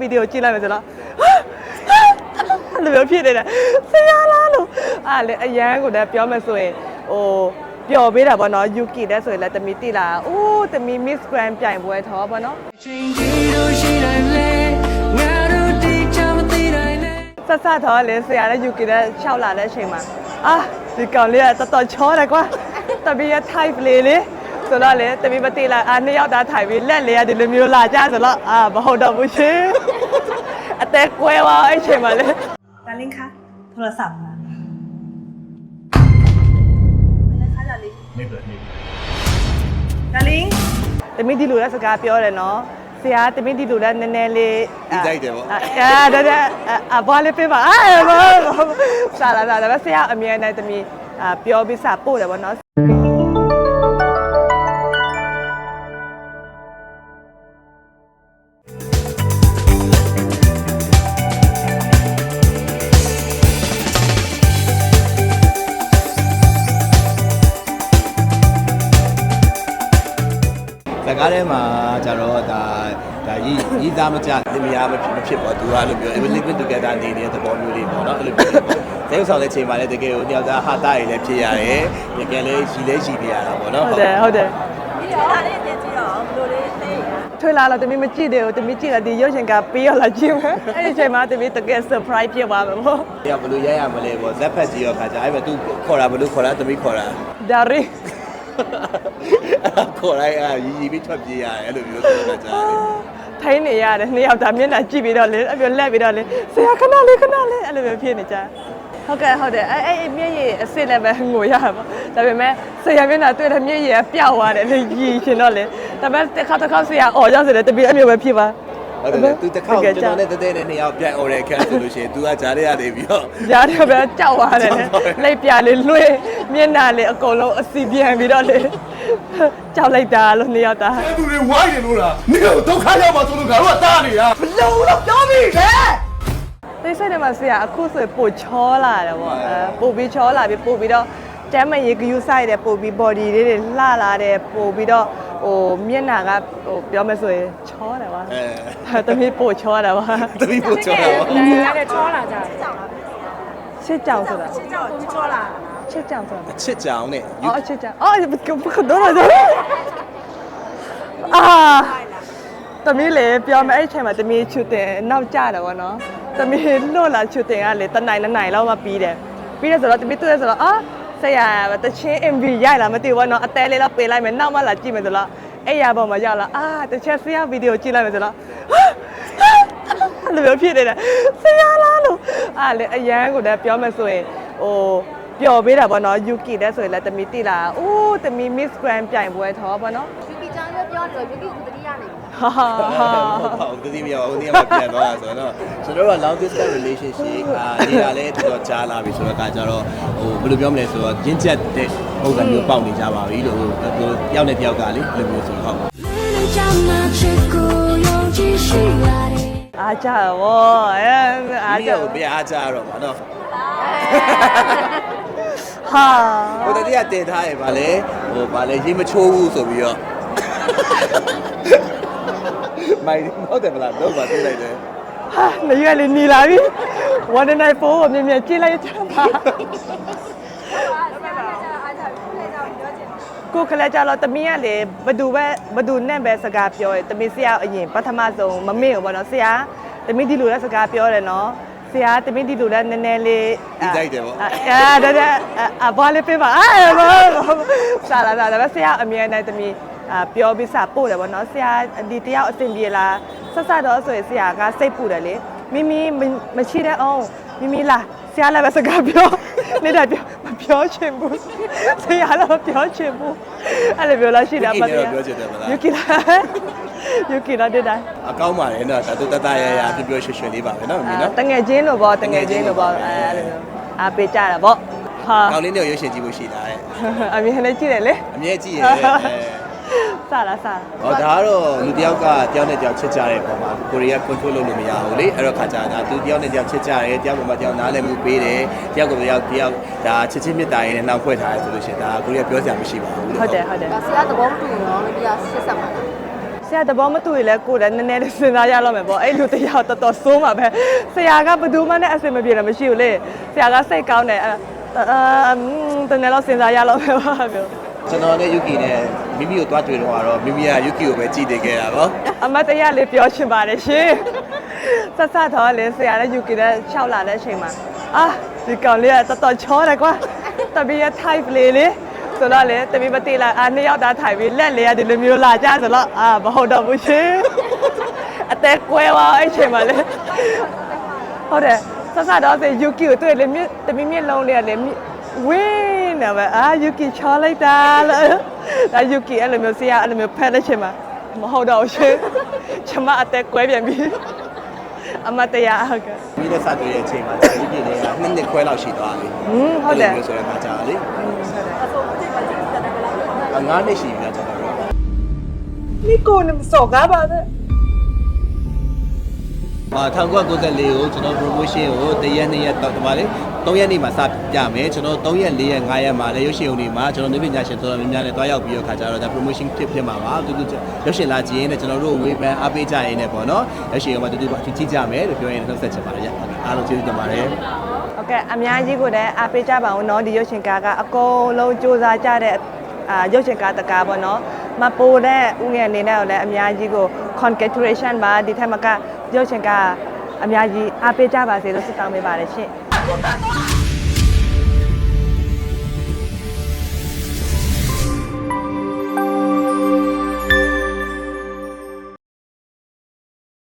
ဗီဒီယိုကြည့်လိုက်မယ်ဆိုတော့အဲ့လိုမျိုးဖြစ်နေတယ်ဆရာလားလို့အဲ့လေအရန်ကိုလည်းပြောမယ်ဆိုရင်ဟိုပျော်ပေးတာပေါ့နော်ယူကီတဲ့ဆိုရင်လည်းတမီတိလာအိုးတမီ Miss Grand ပြိုင်ပွဲထောပေါ့နော်ချိန်ကြီးတို့ရှိတိုင်းလဲငါတို့ဒီချမသိတိုင်းလဲဆက်ဆက်တော့လေဆရာလည်းယူကီတဲ့၆လာတဲ့အချိန်မှာအာဒီကောင်လေးကတော်တော်ချောတယ်ကွာတမီရဲ့ type လေးလေ ဆိုတော့လေတမီမတိလာအာနှစ်ယောက်သားထိုင်ပြီးလက်လေရဒီလိုမျိုးလာကြဆိုတော့အာမဟုတ်တော့ဘူးရှင်အသက်ကွဲသွားအဲ့ချိန်မှာလေ ดาริ่งคะโทรศัพท์มา ไม่เปิดไม่เปิด ดาริ่ง တမီဒီလိုတဲ့စကားပြောတယ်နော်ဆရာတမီဒီလိုတဲ့နည်းနည်းလေး ဒီတိုက်တယ်ပေါ့ အာဒါဒါအဘွားလေးပြပါအာဘာစားလာစားလာဆရာအမြဲတမ်းတမီအာပြောပြီးစပို့တယ်ဗောနော် ဇကားထဲမှာကျတော့ဒါဒါရီရီသားမကြသင်မယားမဖြစ်မဖြစ်ပေါ့သူကအဲ့လိုပြော living together နေနေတဲ့သဘောမျိုးလေးပေါ့နော်အဲ့လိုမျိုးပေါ့တဲဥဆောင်တဲ့ချိန်မှာလည်းတကယ်ကိုတယောက်သားဟာတာရည်လည်းဖြစ်ရတယ်တကယ်လည်းရီလည်းရီနေရတာပေါ့နော်ဟုတ်တယ်ဟုတ်တယ်ဒီလာလေးပြန်ကြည့်တော့ဘယ်လိုလေးသိရထွေလာလာတမီမကြည့်တယ်တမီကြည့်လာဒီရုပ်ရှင်ကပေးရလာကြည့်မယ်အဲ့ဒီအချိန်မှာတမီတကယ် surprise ဖြစ်သွားမယ်ဗောတယောက်ဘယ်လိုရရမလဲပေါ့ဇက်ဖက်ကြီးရောခါကြအဲ့မဲ့သူခေါ်တာဘယ်လိုခေါ်တာသမီးခေါ်တာဒါရီ ခေါ်လိုက်အာရီရီပြီးထွက်ပြေးရတယ်အဲ့လိုမျိုးဆိုတော့ကြာတယ်ထိုင်းနေရတယ်နှစ်ယောက်သားမျက်နှာကြည့်ပြီးတော့လေအဲ့ပြောလက်ပြီးတော့လေဆရာခဏလေးခဏလေးအဲ့လိုမျိုးဖြစ်နေကြဟုတ်ကဲ့ဟုတ်တယ်အဲ့အဲ့မျက်ရည်အစ်စ်လည်းပဲငိုရပါဒါပေမဲ့ဆရာမျက်နှာတွေ့တဲ့မျက်ရည်ကပျောက်သွားတယ်လေရည်ရှင်တော့လေဒါပေမဲ့တစ်ခါတစ်ခါဆရာអော်ကြဆိုတယ်တပီအဲ့မျိုးပဲဖြစ်ပါ ဟုတ်တယ်သူတစ်ခေါက်ကျွန်တော်နဲ့တတဲနဲ့နှစ်ယောက်ပြိုင် oral ခန်းဆိုလို့ရှိရင် तू ကကြားရရနေပြီးတော့ရားတယ်ပဲကြောက်သွားတယ်လေလက်ပြလေးလွှဲမျက်နှာလေးအကုန်လုံးအစီပြန်ပြီးတော့လေကြောက်လိုက်တာလို့နှစ်ယောက်သားသူတွေဝိုင်းနေလို့လားနေကိုဒုက္ခရောက်မှာဆိုလို့ငါတို့ကတားနေတာဘလို့တော့ပြောမိတယ်သိစိတ်တယ်မှာဆရာအခုဆိုရင်ပို့ချောလာတယ်ပေါ့အဲပို့ပြီးချောလာပြီးပို့ပြီးတော့တမ်းမရေကယူဆိုင်တယ်ပို့ပြီး body လေးတွေလှလာတယ်ပို့ပြီးတော့ ဟိုမျက်နှာကဟိုပြောမယ်ဆိုရင်ချောတယ်ပါအဲတမီးပို့ချောတာပါသမီးပို့ချောတာပေါ့တယ်ရတယ်ချောလာကြတယ်ချစ်ကြောင်ဆိုတာချစ်ကြောက်ကိုချောလာချစ်ကြောင်ဆိုတာအချစ်ကြောင်နဲ့အော်ချစ်ကြောင်အော်ဘယ်ကတော့လဲအာတမီးလေပြောမယ်အဲ့ချိန်မှာတမီးချူတင်နောက်ကျတယ်ဗောနော်တမီးလွတ်လာချူတင်ကလေတနိုင်နှစ်နိုင်လောက်မှပြီးတယ်ပြီးတယ်ဆိုတော့တမီးတွေ့ရဆိုတော့အာ ဆရာတချင်း MV ရိုက်လာမသိဘူးဗောနော်အသေးလေးတော့ပေးလိုက်မယ်နောက်မှလာကြည့်မယ်ဆိုတော့အဲ့ရပေါ်မှာရောက်လာအာတချက်ဆရာဗီဒီယိုကြည့်လိုက်မယ်ဆိုတော့အဲ့လိုမျိုးဖြစ်နေတယ်ဆရာလားလို့အဲ့လေအရန်ကိုလည်းပြောမယ်ဆိုရင်ဟိုပျော်ပေးတာဗောနော်ယူကီတဲ့ဆိုရင်လည်းတမီတိလာအိုးတမီ Miss Grand ပြိုင်ပွဲထောဗောနော်ယူကီချန်ရွပြောနေတော့ယူကီကိုတတိယနေပြီ ဟာဟာဟာဟုတ်ပါဘူးသူစီမရပါဘူးဒီကမှပြန်သွားတာဆိုတော့ကျွန်တော်က long distance relationship ကနေရာလဲတော်တော်ကြာလာပြီဆိုတော့ကကြတော့ဟိုဘယ်လိုပြောမလဲဆိုတော့ရင့်ကျက်တဲ့ပုံစံမျိုးပေါက်နေကြပါပြီလို့ဟိုတယောက်နဲ့တယောက်ကလေဘယ်လိုမျိုးဆိုတော့အားကြရောအဲအားကြရောဘယ်အားကြရောပါတော့ဟာဟိုတတိယတင်ထားတယ်ဗာလေဟိုဗာလေရေးမချိုးဘူးဆိုပြီးတော့ မိုင်ဟုတ်တယ်မလားတော့ပါသိလိုက်တယ်ဟာနေရလေနေလာပြီ1 night 4ကိုမြင်မြင်ကြည့်လိုက်ချင်ပါကိုခလက်ကြတော့တမီးကလေဘသူပဲဘသူနဲ့ပဲစကားပြောတယ်တမီးဆရာအရင်ပထမဆုံးမမေ့ဘူးဗောနော်ဆရာတမီးဒီလိုလဲစကားပြောတယ်နော်ဆရာတမီးဒီလိုလဲနည်းနည်းလေးဒီတိုက်တယ်ပေါ့အာဒါဒါအဘွားလေးပြပါအာဘာစားလာစားလာဆရာအမြဲတမ်းတမီး အာပြောပြီးစပို့တယ်ဗောနော်ဆရာဒီတယောက်အဆင်ပြေလားဆက်ဆက်တော့ဆိုရင်ဆရာကစိတ်ပူတယ်လေမိမိမရှိတဲ့အောင်မိမိလားဆရာလည်းပဲစကားပြောနေတာပြောမပြောချင်ဘူးဆရာလည်းမပြောချင်ဘူးအဲ့လိုပြောလို့ရှိတာပါဗျာယူကီလာယူကီလာတဲ့တိုင်းအကောင်းပါတယ်နော်ဒါသူတတရရပြပြရွှေရွှေလေးပါပဲနော်မင်းနော်တငယ်ချင်းလို့ပေါ့တငယ်ချင်းလို့ပေါ့အဲအဲ့လိုအားပေးကြတာပေါ့ဟာကောင်းလေးနဲ့ရွှေရှင်ကြည့်ဖို့ရှိတာတဲ့အမြင်နဲ့ကြည့်တယ်လေအမြဲကြည့်ရဲ့စ လာစလာဟောဒါကတော့လူတယောက်ကတယောက်နဲ့တယောက်ချစ်ကြတဲ့ပုံမှာကိုရီးယား control လုပ်လို့မရဘူးလေအဲ့တော့ခါကြတာသူတယောက်နဲ့တယောက်ချစ်ကြတယ်တယောက်ပေါ်မှာတယောက်နားလည်မှုပေးတယ်တယောက်ကိုတယောက်တယောက်ဒါချစ်ချင်းမြတ်တာရင်းနဲ့နောက်ဖွဲ့ထားတယ်ဆိုလို့ရှိရင်ဒါကိုရီးယားပြောစရာမရှိပါဘူးလို့ဟုတ်တယ်ဟုတ်တယ်ဒါဆရာသဘောမတူဘူးနော်ဒီကရှစ်ဆက်ပါလားဆရာသဘောမတူရင်လည်းကိုယ်လည်းနည်းနည်းလေးစဉ်းစားရတော့မယ်ပေါ့အဲ့လူတရားတော်တော်စိုးမှာပဲဆရာကဘယ်သူမှနဲ့အဆင်မပြေတယ်မရှိဘူးလေဆရာကစိတ်ကောင်းတယ်အဲ့အာတနေ့တော့စဉ်းစားရတော့မယ်ပါပြော ကျွန်တော်နဲ့ယူကီနဲ့မိမိကိုတွားတွေ့တော့ကတော့မိမိကယူကီကိုပဲကြည့်နေခဲ့တာပေါ့အမတ်တရားလေးပြောချင်ပါတယ်ရှင်ဆက်ဆက်တော့လေဆရာလည်းယူကီနဲ့6လာတဲ့အချိန်မှာအာဒီကောင်လေးကတော်တော်ချောတယ်ကွာတပီးရ type လေးလေဆိုတော့လေတပီးမတိလာအာနှစ်ယောက်သားထိုင်ပြီးလက်လေးကဒီလိုမျိုးလာကြဆိုတော့အာမဟုတ်တော့ဘူးရှင်အသက်ကွဲသွားအဲ့ချိန်မှာလေဟုတ်တယ်ဆက်ဆက်တော့ဆိုယူကီကိုတွေ့လေမြတပီးမြလုံးလေးကလေဝ လိုက်နေပဲအာယူကီချောလိုက်တာလို့ဒါယူကီအဲ့လိုမျိုးဆရာအဲ့လိုမျိုးဖက်လက်ချင်မှာမဟုတ်တော့ရှင်ကျမအသက်ကွဲပြန်ပြီအမတရားဟုတ်ကဲ့ပြီးတဲ့စတွေ့တဲ့အချိန်မှာဒီပြည်လေးကနှစ်နှစ်ခွဲလောက်ရှိသွားပြီဟင်းဟုတ်တယ်ဆိုတော့ဒါကြာလေဟုတ်တယ်အဆိုဒီမှာကျန်တာကလားငါးနှစ်ရှိပြီလားကျန်တာတော့မိကိုနမစောကားပါနဲ့အာ1994ကိုကျွန်တော် promotion ကိုတရက်နှစ်ရက်တော့ဒီမှာလေ 3ရက်နေ့မှာစပြမယ်ကျွန်တော်3ရက်4ရက်5ရက်မှာလည်းရုပ်ရှင်ုံတွေမှာကျွန်တော်နေပညာရှင်တော်တော်များများနဲ့တွားရောက်ပြီးတော့ခါကြတော့ဒါ promotion ဖြစ်ဖြစ်မှာပါတူတူရုပ်ရှင်လာကြည့်ရင်လည်းကျွန်တော်တို့ဝေဖန်အားပေးကြရင်လည်းပေါ့နော်ရုပ်ရှင်ုံမှာတူတူပါကြည့်ကြမယ်လို့ပြောရင်နှုတ်ဆက်ချင်ပါတယ်ရအားလုံးကျေးဇူးတင်ပါတယ် โอเคအများကြီးကိုလည်းအားပေးကြပါဦးเนาะဒီရုပ်ရှင်ကားကအကုန်လုံးစူးစမ်းကြတဲ့အာရုပ်ရှင်ကားတကားပေါ့เนาะမပိုတဲ့ဦးငယ်အနေနဲ့ကိုလည်းအများကြီးကို congratulation ပါဒီထက်မကရုပ်ရှင်ကားအများကြီးအားပေးကြပါစေလို့ဆုတောင်းပေးပါတယ်ရှင် 不可能